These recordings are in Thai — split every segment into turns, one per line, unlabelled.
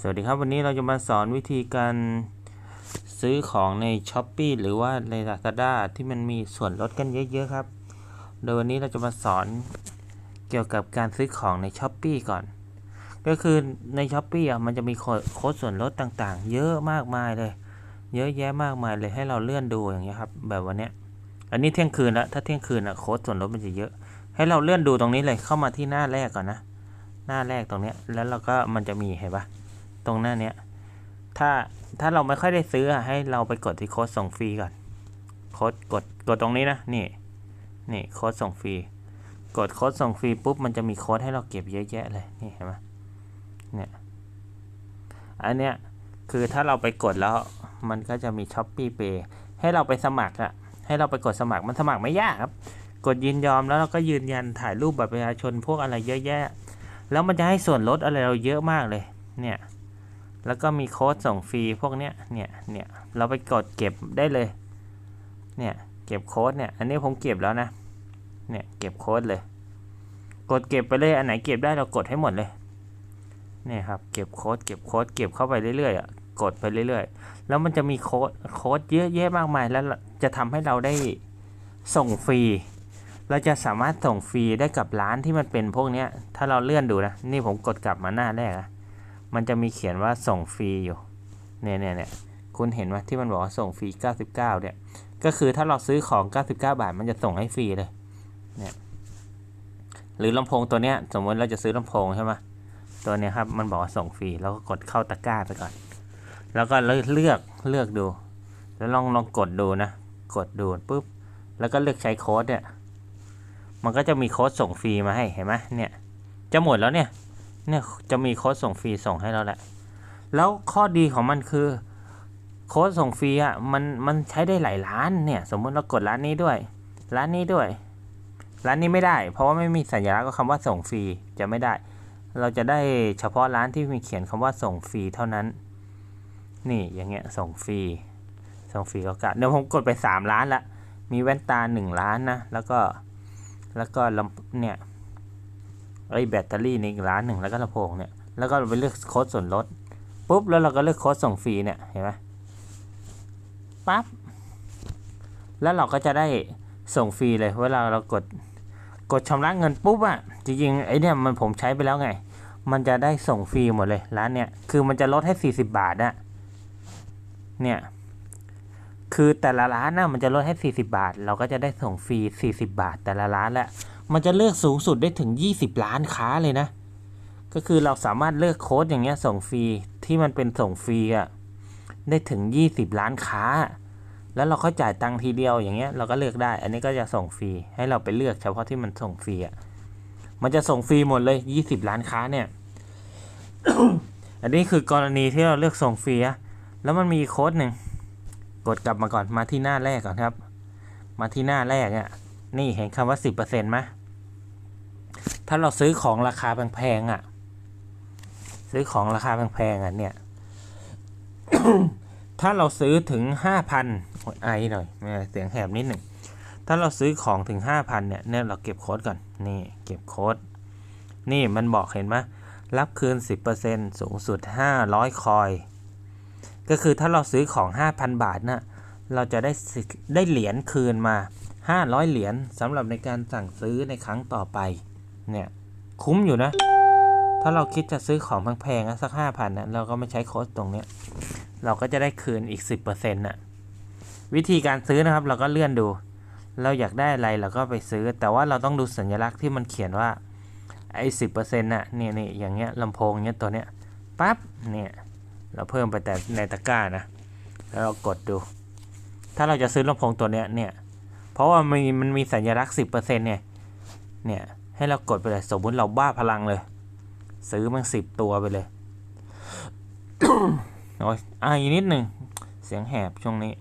สวัสดีครับวันนี้เราจะมาสอนวิธีการซื้อของใน s h อ p e e หรือว่าใน Lazada ที่มันมีส่วนลดกันเยอะๆครับ โดยวันนี้เราจะมาสอนเกี่ยวกับการซื้อของใน s h อ p e e ก่อน ก็คือใน s h อ p e e อะมันจะมีโค้ดส่วนลดต่างๆ เยอะมากมายเลย เยอะแยะมากมายเลยให้เราเลื่อนดูอย่างเงี้ยครับแบบวันเนี้ยอันนี้เที่ยงคืนแล้วถ้าเที่ยงคืนอะโค้ดส่วนลดมันจะเยอะ ให้เราเลื่อนดูตรงนี้เลยเข้ามาที่หน้าแรกก่อนนะ หน้าแรกตรงเนี้ย แล้วเราก็มันจะมีเห็นปะตรงหน้าเนี้ย ถ้าถ้าเราไม่ค่อยได้ซื้ออะให้เราไปกดที่โค้ดส่งฟรีก่อน โค้ดกดกดตรงนี้นะ นี่ นี่โค้ดส่งฟรี กดโค้ดส่งฟรีปุ๊บมันจะมีโค้ดให้เราเก็บเยอะแยะเลย นี่เห็นไหมเนี่ยอันเนี้ยคือถ้าเราไปกดแล้วมันก็จะมีช้อปปี้เปให้เราไปสมัครอะให้เราไปกดสมัครมันสมัครไม่ยากครับ กดยินยอมแล้วเราก็ยืนยันถ่ายรูปบัตรประชาชนพวกอะไรเยอะแยะ แล้วมันจะให้ส่วนลดอะไรเราเยอะมากเลย เนี่ย แล้วก็มีโค้ดส่งฟรีพวกเนี้ย เนี่ย เนี่ย เราไปกดเก็บได้เลย เนี่ย เก็บโค้ดเนี่ย อันนี้ผมเก็บแล้วนะ เนี่ย เก็บโค้ดเลย กดเก็บไปเลย อันไหนเก็บได้เรากดให้หมดเลย เนี่ยครับ เก็บโค้ด เก็บโค้ด เก็บเข้าไปเรื่อยๆอะ กดไปเรื่อยๆ แล้วมันจะมีโค้ด โค้ดเยอะแยะมากมาย แล้วจะทำให้เราได้ส่งฟรี เราจะสามารถส่งฟรีได้กับร้านที่มันเป็นพวกเนี้ย ถ้าเราเลื่อนดูนะ นี่ผมกดกลับมาหน้าแรกนะมันจะมีเขียนว่าส่งฟรีอยู่ เนี่ยเนี่ยเนี่ยคุณเห็นไหมที่มันบอกว่าส่งฟรี 99 เนี่ย ก็คือถ้าเราซื้อของ 99 บาท มันจะส่งให้ฟรีเลย เนี่ย หรือลำโพงตัวเนี้ย สมมติเราจะซื้อลำโพงใช่ไหมตัวเนี้ยครับ มันบอกว่าส่งฟรี แล้วก็กดเข้าตะกร้าไปก่อน แล้วก็เลือกเลือกเลือกดู แล้วลองลองกดดูนะ กดดูปุ๊บ แล้วก็เลือกใช้โค้ดเนี่ย มันก็จะมีโค้ดส่งฟรีมาให้เห็นไหมเนี่ยจะหมดแล้วเนี่ยเนี่ยจะมีโค้ดส่งฟรีส่งให้เราแหละ แล้วข้อดีของมันคือโค้ดส่งฟรีอะมันมันใช้ได้หลายร้านเนี่ยสมมติเรากดร้านนี้ด้วย ร้านนี้ด้วย ร้านนี้ไม่ได้ เพราะว่าไม่มีสัญลักษณ์ก็คำว่าส่งฟรีจะไม่ได้ เราจะได้เฉพาะร้านที่มีเขียนคำว่าส่งฟรีเท่านั้น นี่อย่างเงี้ยส่งฟรีส่งฟรีก็กะเดี๋ยวผมกดไปสามร้านละมีแว่นตาหนึ่งล้านนะแล้วก็ แล้วก็ลำเนี่ยไอแบตเตอรี่ในอีกร้านหนึ่งแล้วก็ลำโพงเนี่ยแล้วก็ไปเลือกโค้ดส่วนลดปุ๊บแล้วเราก็เลือกโค้ดส่งฟรีเนี่ยเห็นไหมปั๊บแล้วเราก็จะได้ส่งฟรีเลยเวลาเรากดกดชำระเงินปุ๊บอะจริงๆไอเนี่ยมันผมใช้ไปแล้วไง มันจะได้ส่งฟรีหมดเลยร้านเนี่ยคือมันจะลดให้ 40 บาทอะเนี่ย คือแต่ละร้านนะมันจะลดให้ 40 บาท เราก็จะได้ส่งฟรี 40 บาท แต่ละร้านแหละ มันจะเลือกสูงสุดได้ถึง 20ล้านค้าเลยนะ ก็คือเราสามารถเลือกโค้ดอย่างเงี้ยส่งฟรีที่มันเป็นส่งฟรีอะได้ถึง 20ล้านค้า แล้วเราก็จ่ายตังค์ทีเดียวอย่างเงี้ยเราก็เลือกได้ อันนี้ก็จะส่งฟรีให้เราไปเลือกเฉพาะที่มันส่งฟรีอะมันจะส่งฟรีหมดเลย 20ล้านค้าเนี่ย อันนี้คือกรณีที่เราเลือกส่งฟรีอะแล้วมันมีโค้ดหนึ่ง กดกลับมาก่อนมาที่หน้าแรกก่อนครับ มาที่หน้าแรกเนี่ยนี่เห็นคำว่าสิบเปอร์เซ็นต์ไหมถ้าเราซื้อของราคาแพงๆอะ ซื้อของราคาแพงๆอะเนี่ย ถ้าเราซื้อถึงห้าพันไอหน่อยเสียงแหบนิดหนึ่งถ้าเราซื้อของถึงห้าพันเนี่ยเนี่ยเราเก็บโค้ดก่อนนี่เก็บโค้ดนี่มันบอกเห็นไหมรับคืน 10%สูงสุด 500 คอย ก็คือถ้าเราซื้อของ 5,000 บาทนะ่ะเราจะได้ได้เหรียญคืนมา 500 เหรียญสำหรับในการสั่งซื้อในครั้งต่อไปเนี่ยคุ้มอยู่นะ ถ้าเราคิดจะซื้อของแพงๆสัก 5,000นะเราก็ไม่ใช้โค้ดตรงเนี้ยเราก็จะได้คืนอีก 10%น่ะวิธีการซื้อนะครับเราก็เลื่อนดู เราอยากได้อะไรเราก็ไปซื้อ แต่ว่าเราต้องดูสัญลักษณ์ที่มันเขียนว่าไอ้สิบเปอร์เซ็นต์น่ะเนี่ยเนี่ยอย่างเงี้ยลำโพงเงี้ยตัวเนี้ยปั๊บเนี่ย เราเพิ่มไปแต่ในตะกร้านะ แล้วเรากดดู ถ้าเราจะซื้อลำโพงตัวเนี้ยเนี่ย เพราะว่ามันมันมีสัญลักษณ์สิบเปอร์เซ็นต์เนี่ย เนี่ย ให้เรากดไปเลย สมมติเราบ้าพลังเลย ซื้อมันสิบตัวไปเลย โอ้ยอายนิดหนึ่ง เสียงแหบช่วงนี้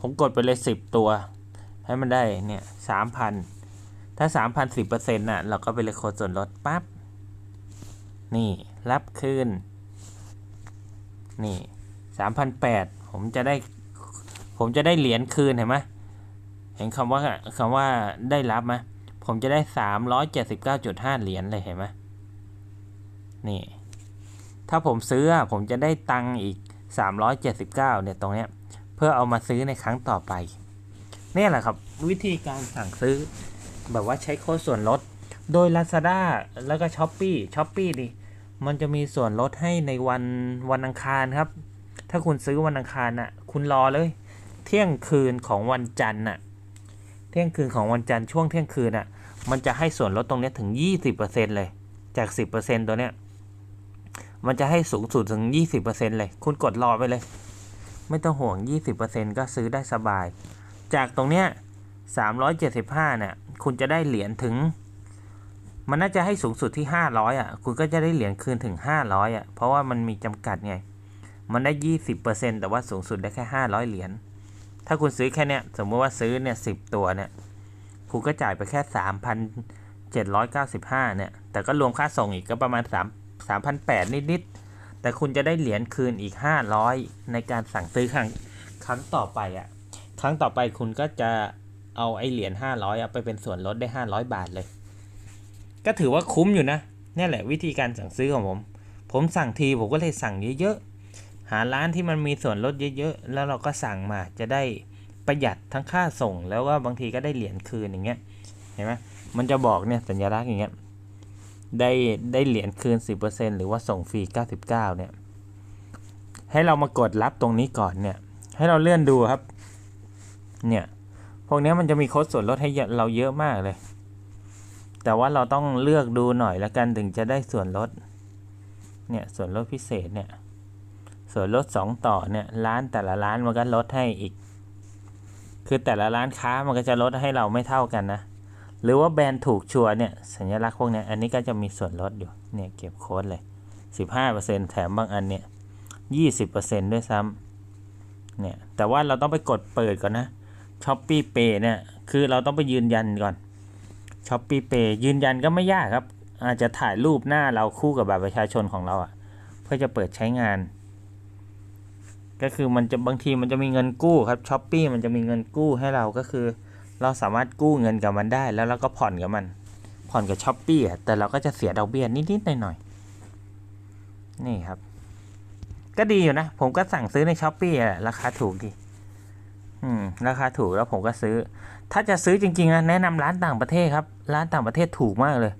ผมกดไปเลยสิบตัว ให้มันได้เนี่ยสามพัน ถ้าสามพันสิบเปอร์เซ็นต์น่ะ เราก็ไปเลยโคดส่วนลดปั๊บ นี่ รับคืน นี่สามพันแปดผมจะได้ ผมจะได้เหรียญคืนเห็นไหมเห็นคำว่าคำว่าได้รับไหมผมจะได้สามร้อยเจ็ดสิบเก้าจุดห้าเหรียญเลยเห็นไหมนี่ ถ้าผมซื้อผมจะได้ตังค์อีก379เจ็ดสิบเก้าเนี่ยตรงเนี้ย เพื่อเอามาซื้อในครั้งต่อไปนี่แหละครับ วิธีการสั่งซื้อแบบว่าใช้โค้ดส่วนลด โดย Lazada แล้วก็ s h อ p e e s h o p e e ดิ มันจะมีส่วนลดให้ในวันวันอังคารครับ ถ้าคุณซื้อวันอังคารน่ะ คุณรอเลย เที่ยงคืนของวันจันทร์น่ะ เที่ยงคืนของวันจันทร์ช่วงเที่ยงคืนน่ะ มันจะให้ส่วนลดตรงนี้ถึง 20%เลย จาก 10%ตัวเนี้ย มันจะให้สูงสุดถึง 20%เลย คุณกดรอไปเลย ไม่ต้องห่วง 20%ก็ซื้อได้สบาย จากตรงเนี้ย375เนี่ย คุณจะได้เหรียญถึง มันน่าจะให้สูงสุดที่ 500 อะ คุณก็จะได้เหรียญคืนถึง 500 อะ เพราะว่ามันมีจำกัดไง มันได้ 20%แต่ว่าสูงสุดได้แค่ 500 เหรียญ ถ้าคุณซื้อแค่เนี้ย สมมติว่าซื้อเนี่ย 10 ตัวเนี่ย คุณก็จ่ายไปแค่ 3,795 เนี่ย แต่ก็รวมค่าส่งอีกก็ประมาณ 3 3,800 นิดๆ แต่คุณจะได้เหรียญคืนอีก 500 ในการสั่งซื้อครั้งครั้งต่อไปอะ ครั้งต่อไปคุณก็จะเอาไอเหรียญ500อะไปเป็นส่วนลดได้ 500 บาทเลย ก็ถือว่าคุ้มอยู่นะนี่แหละวิธีการสั่งซื้อของผม ผมสั่งทีผมก็เลยสั่งเยอะๆ หาร้านที่มันมีส่วนลดเยอะๆ แล้วเราก็สั่งมาจะได้ประหยัดทั้งค่าส่ง แล้วก็บางทีก็ได้เหรียญคืนอย่างเงี้ย เห็นไหมมันจะบอกเนี่ยสัญลักษณ์อย่างเงี้ย ได้ได้เหรียญคืน 10%หรือว่าส่งฟรี 99 เนี่ย ให้เรามากดรับตรงนี้ก่อนเนี่ย ให้เราเลื่อนดูครับ เนี่ย พวกนี้มันจะมีโค้ดส่วนลดให้เราเยอะมากเลย แต่ว่าเราต้องเลือกดูหน่อยล้วกันถึงจะได้ส่วนลด เนี่ยส่วนลดพิเศษเนี่ย ส่วนลด 2 ต่อเนี่ยร้านแต่ละร้านมันก็ลดให้อีก คือแต่ละร้านค้ามันก็จะลดให้เราไม่เท่ากันนะ หรือว่าแบรนด์ถูกชัวร์เนี่ยสัญลักษณ์พวกเนี้ยอันนี้ก็จะมีส่วนลดอยู่เนี่ยเก็บโค้ดเลย 15%แถมบางอันเนี่ย 20%ด้วยซ้ำเนี่ยแต่ว่าเราต้องไปกดเปิดก่อนนะช้อปปี้เปเนี่ยคือเราต้องไปยืนยันก่อน ช้อปปี้เปย์ยืนยันก็ไม่ยากครับ อาจจะถ่ายรูปหน้าเราคู่กับบัตรประชาชนของเราอะ่ะ เพื่อจะเปิดใช้งาน ก็คือมันจะบางทีมันจะมีเงินกู้ครับช้อปปี้มันจะมีเงินกู้ให้เราก็คือ เราสามารถกู้เงินกับมันได้แล้วเราก็ผ่อนกับมัน ผ่อนกับช้อปปี้อะแต่เราก็จะเสียดอกเบี้ยนิดๆหน่อยๆนี่ครับ ก็ดีอยู่นะ ผมก็สั่งซื้อในช้อปปี้อะราคาถูกดี อืมราคาถูกแล้วผมก็ซื้อ ถ้าจะซื้อจริงๆนะแนะนำร้านต่างประเทศครับ ร้านต่างประเทศถูกมากเลย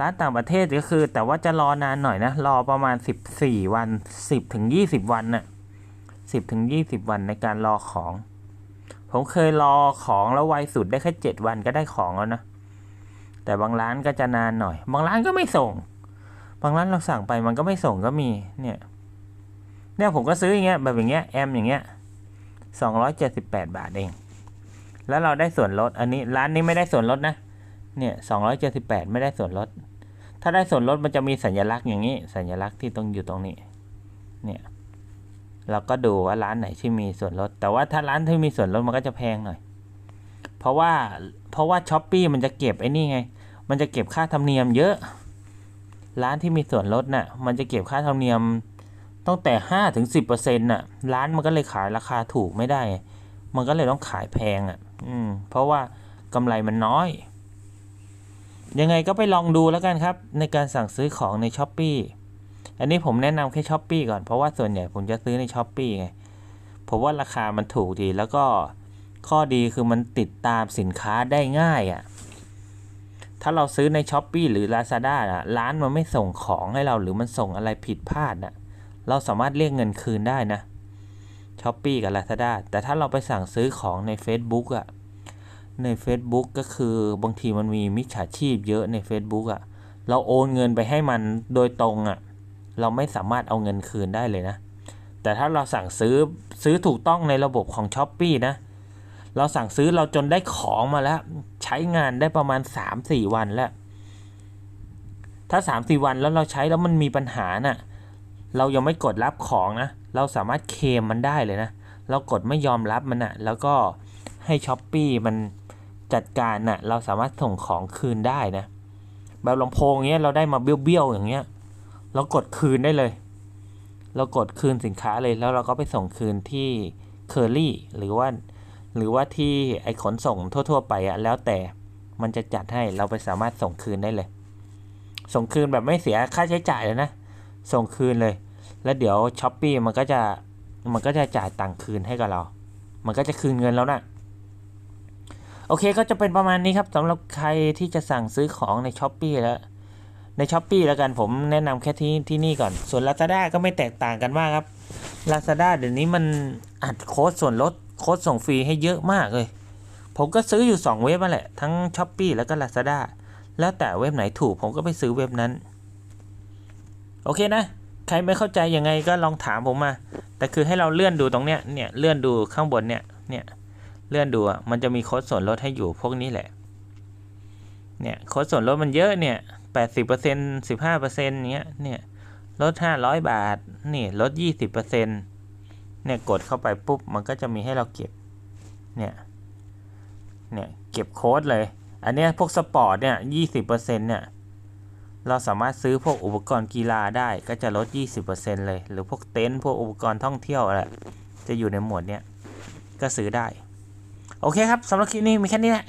ร้านต่างประเทศก็คือ แต่ว่าจะรอนานหน่อยนะรอประมาณสิบสี่วันสิบถึงยี่สิบวันน่ะสิบถึงยี่สิบวันในการรอของ ผมเคยรอของแล้วไวสุดได้แค่เจ็ดวันก็ได้ของแล้วนะแต่บางร้านก็จะนานหน่อย บางร้านก็ไม่ส่ง บางร้านเราสั่งไปมันก็ไม่ส่งก็มีเนี่ย เนี่ยผมก็ซื้ออย่างเงี้ยแบบอย่างเงี้ยแอมอย่างเงี้ย สองร้อยเจ็ดสิบแปดบาทเอง แล้วเราได้ส่วนลด อันนี้ร้านนี้ไม่ได้ส่วนลดนะ เนี่ยสองร้อยเจ็ดสิบแปดไม่ได้ส่วนลด ถ้าได้ส่วนลดมันจะมีสัญลักษณ์อย่างนี้ สัญลักษณ์ที่ตรงอยู่ตรงนี้ เนี่ย เราก็ดูว่าร้านไหนที่มีส่วนลด แต่ว่าถ้าร้านที่มีส่วนลดมันก็จะแพงหน่อย เพราะว่า เพราะว่าช้อปปีมันจะเก็บไอ้นี่ไง มันจะเก็บค่าธรรมเนียมเยอะ ร้านที่มีส่วนลดน่ะ มันจะเก็บค่าธรรมเนียม ตั้งแต่ห้าถึงสิบเปอร์เซ็นต์น่ะร้านมันก็เลยขายราคาถูกไม่ได้ มันก็เลยต้องขายแพงอะ อืม เพราะว่ากำไรมันน้อย ยังไงก็ไปลองดูแล้วกันครับ ในการสั่งซื้อของในช้อปปีอันนี้ผมแนะนำแค่ช้อปปีก่อนเพราะว่าส่วนใหญ่ผมจะซื้อในช้อปปีไงผมว่าราคามันถูกดีแล้วก็ข้อดีคือมันติดตามสินค้าได้ง่ายอะ ถ้าเราซื้อในช้อปปีหรือ Lazada อะร้านมันไม่ส่งของให้เราหรือมันส่งอะไรผิดพลาดอะ เราสามารถเรียกเงินคืนได้นะช้อปปีกับ Lazada แต่ถ้าเราไปสั่งซื้อของใน Facebook อะใน Facebook ก็คือบางทีมันมีมิจฉาชีพเยอะใน Facebook อะเราโอนเงินไปให้มันโดยตรงอะเราไม่สามารถเอาเงินคืนได้เลยนะ แต่ถ้าเราสั่งซื้อซื้อถูกต้องในระบบของ s h อ p e e นะ เราสั่งซื้อเราจนได้ของมาแล้ว ใช้งานได้ประมาณ 3-4 วันแล้ว ถ้า 3-4 วันแล้วเราใช้แล้วมันมีปัญหาน่ะ เรายังไม่กดรับของนะ เราสามารถเคลมมันได้เลยนะ เรากดไม่ยอมรับมันนะ่ะแล้วก็ให้ช้อปปีมันจัดการน่ะ เราสามารถส่งของคืนได้นะ แบบลำโพงเงี้ยเราได้มาเบี้ยวๆอย่างเงี้ย เรากดคืนได้เลย เรากดคืนสินค้าเลยแล้วเราก็ไปส่งคืนที่เคอรี่หรือว่า หรือว่าที่ไอขนส่งทั่ว ๆ ไปอะแล้วแต่มันจะจัดให้เราไปสามารถส่งคืนได้เลย ส่งคืนแบบไม่เสียค่าใช้จ่ายเลยนะ ส่งคืนเลย แล้วเดี๋ยวช้อปปีมันก็จะมันก็จะจ่ายตังค์คืนให้กับเรา มันก็จะคืนเงินแล้วนะโอเคก็จะเป็นประมาณนี้ครับสำหรับใครที่จะสั่งซื้อของในช้อปปีแล้วในช้อปปีแล้วกันผมแนะนำแค่ที่ที่นี่ก่อน ส่วน Lazada ก็ไม่แตกต่างกันมากครับ Lazada เดี๋ยวนี้มันอัดโค้ดส่วนลดโค้ดส่งฟรีให้เยอะมากเลย ผมก็ซื้ออยู่ 2 เว็บนั่นแหละ ทั้ง s h อ p e e แล้วก็ Lazada แล้วแต่เว็บไหนถูกผมก็ไปซื้อเว็บนั้น โอเคนะ ใครไม่เข้าใจยังไงก็ลองถามผมมา แต่คือให้เราเลื่อนดูตรงเนี้ย เนี่ย เลื่อนดูข้างบนเนี่ย เนี่ย เลื่อนดูอะ มันจะมีโค้ดส่วนลดให้อยู่พวกนี้แหละ เนี่ย โค้ดส่วนลดมันเยอะเนี่ยแปดสิบเปอร์เซ็นต์สิบห้าเปอร์เซ็นต์เนี้ย เนี่ย ลดห้าร้อยบาท นี่ ลดยี่สิบเปอร์เซ็นต์เนี่ย กดเข้าไปปุ๊บ มันก็จะมีให้เราเก็บ เนี่ย เนี่ย เก็บโค้ดเลย อันเนี้ยพวกสปอร์ตเนี่ยยี่สิบเปอร์เซ็นต์เนี่ย เราสามารถซื้อพวกอุปกรณ์กีฬาได้ก็จะลด 20%เลย หรือพวกเต็นท์พวกอุปกรณ์ท่องเที่ยวอะไรจะอยู่ในหมวดเนี้ยก็ซื้อได้ โอเคครับสำหรับคลิปนี้มีแค่นี้แหละ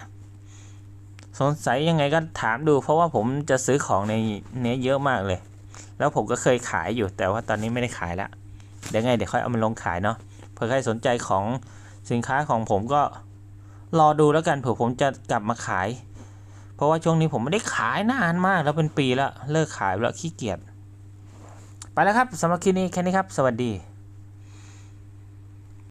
สงสัยยังไงก็ถามดู เพราะว่าผมจะซื้อของในเนี้ยเยอะมากเลย แล้วผมก็เคยขายอยู่แต่ว่าตอนนี้ไม่ได้ขายละเดี๋ยวไงเดี๋ยวค่อยเอามาลงขายเนาะเผื่อใครสนใจของสินค้าของผมก็รอดูแล้วกันเผื่อผมจะกลับมาขาย เพราะว่าช่วงนี้ผมไม่ได้ขายนานมากแล้วเป็นปีแล้วเลิกขายแล้วขี้เกียจไปแล้วครับสำหรับคลิปนี้แค่นี้ครับ สวัสดี